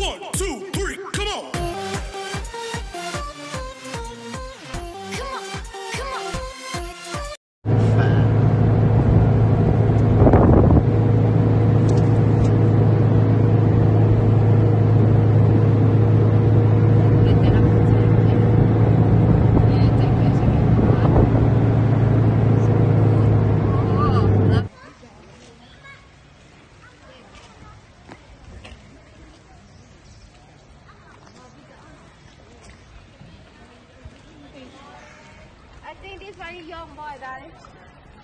One, two,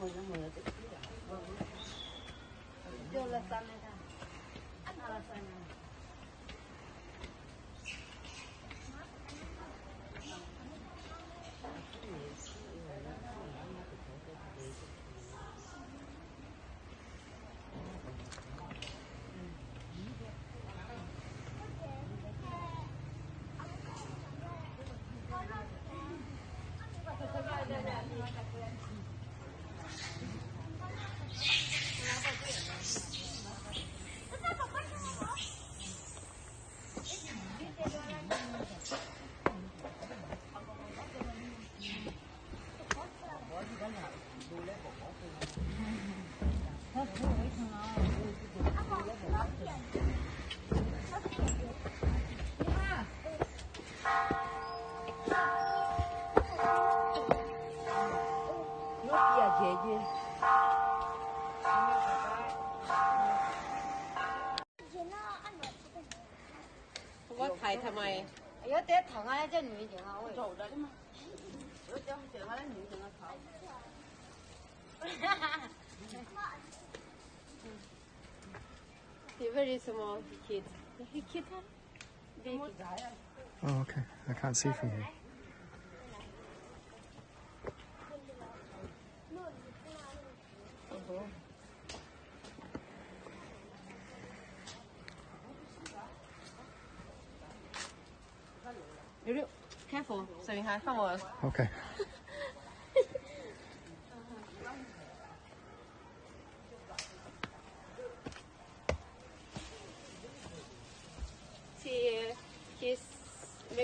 Yo la sana. Ana la sana. Không có thầy thầm mày 有啲糖啊，即系女型啊，我做得嘛。 Very small kid? Kids baby. Oh, okay. I can't see from here. Careful, 小明孩，放我。Okay.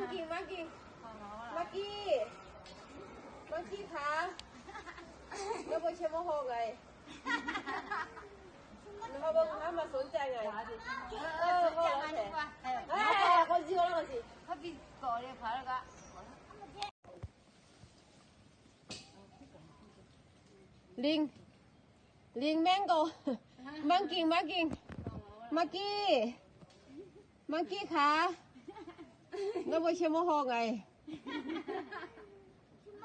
งกี้มังกี้มังกี้มังกี้คะแล้วบอกเชฟว่าโหไงเขาบอกเขามาสนใจไงเออเขาบอกว่าเออเขาจีบแล้วสิเขาบีบก่อเลยพาแล้วก็ Linh Linh mango Monkey monkey Monkey Monkey ค่ะ nó บ่เชื่อมหอไง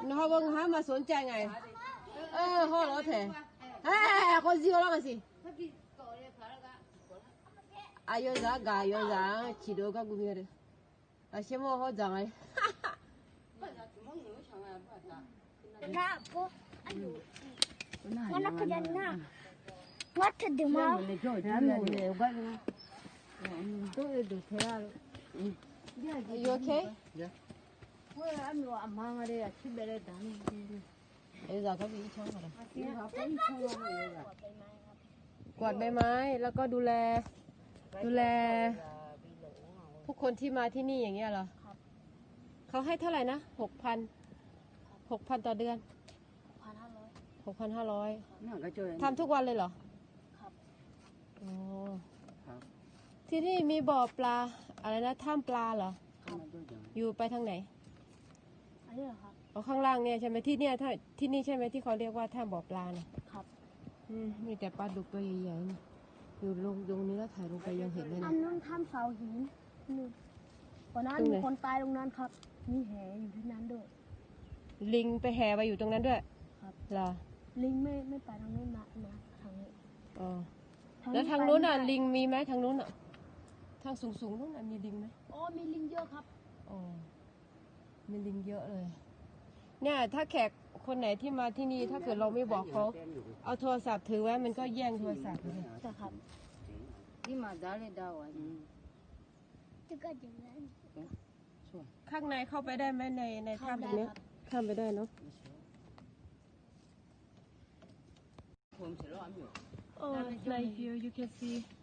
nó hao bông há mà xuống chai ngày ơ ho nó thể. À con gì đó mà gì? À yo giá, gà yo giá, chỉ đồ các cung người à xem mua ho rằng ấy nó có nó có dân nó nó thật đúng không tôi được Are you okay? Yeah. Well, I'm not a man. I keep better than you. เอ้ยเราก็มีช่องอะไร Yeah. Then back to home. กวาดใบไม้แล้วก็ดูแล ดูแล ผู้คนที่มาที่นี่อย่างเงี้ยเหรอครับ เขาให้เท่าไหร่นะหกพันหกพันต่อเดือนพันห้าร้อยหกพันห้าร้อย No, I join. ทำทุกวันเลยเหรอครับโอ้ที่นี่มีบ่อปลา อะไรนะถ้ำปลาเหรอ อยู่ไปทางไหน อันนี้เหรอครับ อ๋อข้างล่างเนี่ยใช่ไหมที่เนี่ยถ้าที่นี่ใช่ไหมที่เขาเรียกว่าถ้ำบ่อปลาเนี่ยครับ อืมมีแต่ปลาดุกตัวใหญ่ๆนี่อยู่ลงตรงนี้แล้วถ่ายลงไปยังเห็นเลยอันะ นนั้นถ้ำเสาหินนู่นวันนั้นตรงไหน มีคนตายตรงนั้นครับ มีแหอยู่ที่นั้นด้วย ลิงไปแห่ไปอยู่ตรงนั้นด้วยครับ เหรอลิงไม่ไม่ไปทางนู้นมามาทางนี้อ๋อแล้วทางไปนู้นไม่อะได้ลิงมีไหมทางนู้นอะ ทางสูงๆนู้นอะมีลิงไหมอ๋อมีลิงเยอะครับอ๋อมีลิงเยอะเลย เนี่ย ถ้าแขกคนไหนที่มาที่นี่ถ้าเกิดเราไม่บอกเขาเอาโทรศัพท์ถือไว้มันก็แย่งโทรศัพท์เลยใช่ครับที่มาได้เลยดาวอะจะก็อย่างนั้นข้างในเข้าไปได้ไหมในในเข้าถ้ำตได้รงเนี้ยครับข้ามไปได้เนาะผมเสร็จแล้วอะอยู่ Oh, it's like here you can see เขา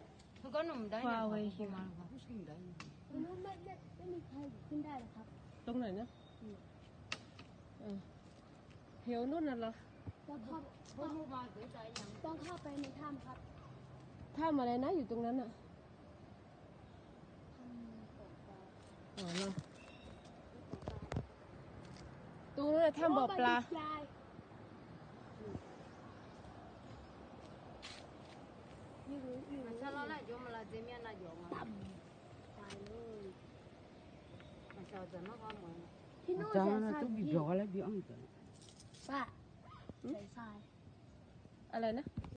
ก็หนุ่มได้ Far away here มาผู้ชายได้ไม่ไม่ไม่ไม่มีใครขึ้นได้หรอกครับ ตรงไหนนะเออเหวนู่นน่ะเหรอต้องเข้าผมมาด้วยใจยังต้องเข้าไปในถ้ำครับถ้ำอะไรนะอยู่ตรงนั้นอะอ๋อเนาะตรงนั้นน่ะถ้ำบ่อปลาโปลานี่รู้นี่ มัน รู้ จะละละยมละเจมีนะยมอะ ต่ำตายเลย มันจะจะนักอะไร ที่นู่นจ้าใส่นะทรายต้องบีพี่บอะไรบีอังกันป้าใส่ทราย อะไรนะใ